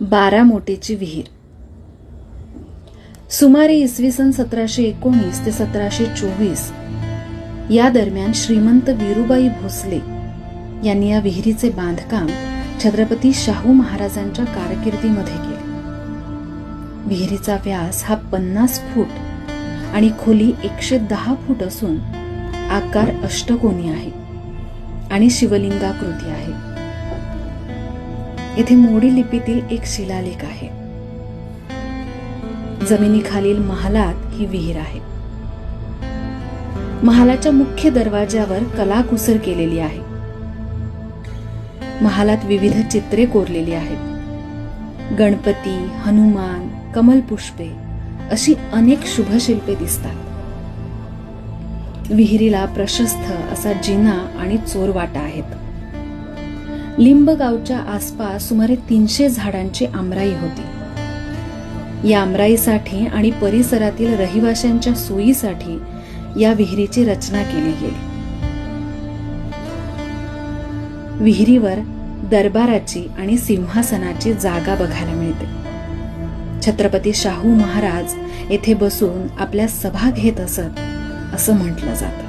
बारा मोटेची विहीर. सुमारे इसवी सन सतराशे एकोणीस ते सतराशे चोवीस या दरम्यान श्रीमंत वीरूबाई भोसले यांनी या विहिरीचे बांधकाम छत्रपती शाहू महाराजांच्या कारकिर्दीमध्ये केले. विहिरीचा व्यास हा पन्नास फूट आणि खोली एकशे दहा फूट असून आकार अष्टकोनी आहे आणि शिवलिंगाकृती आहे. येथे मोडी लिपीतील एक शिलालेख आहे. जमिनीखालील महालात ही विहीर आहे. महालाच्या मुख्य दरवाज्यावर कलाकुसर केलेली आहे. महालात विविध चित्रे कोरलेली आहेत. गणपती हनुमान कमलपुष्पे अशी अनेक शुभशिल्पे दिसतात. विहिरीला प्रशस्त असा जिना आणि चोरवाटा आहेत. लिंब गावच्या आसपास सुमारे तीनशे झाडांची आमराई होती. या आमराईसाठी आणि परिसरातील रहिवाशांच्या सोयीसाठी या विहिरीची रचना केली गेली. विहिरीवर दरबाराची आणि सिंहासनाची जागा बघायला मिळते. छत्रपती शाहू महाराज येथे बसून आपल्या सभा घेत असत असं म्हटलं जातं.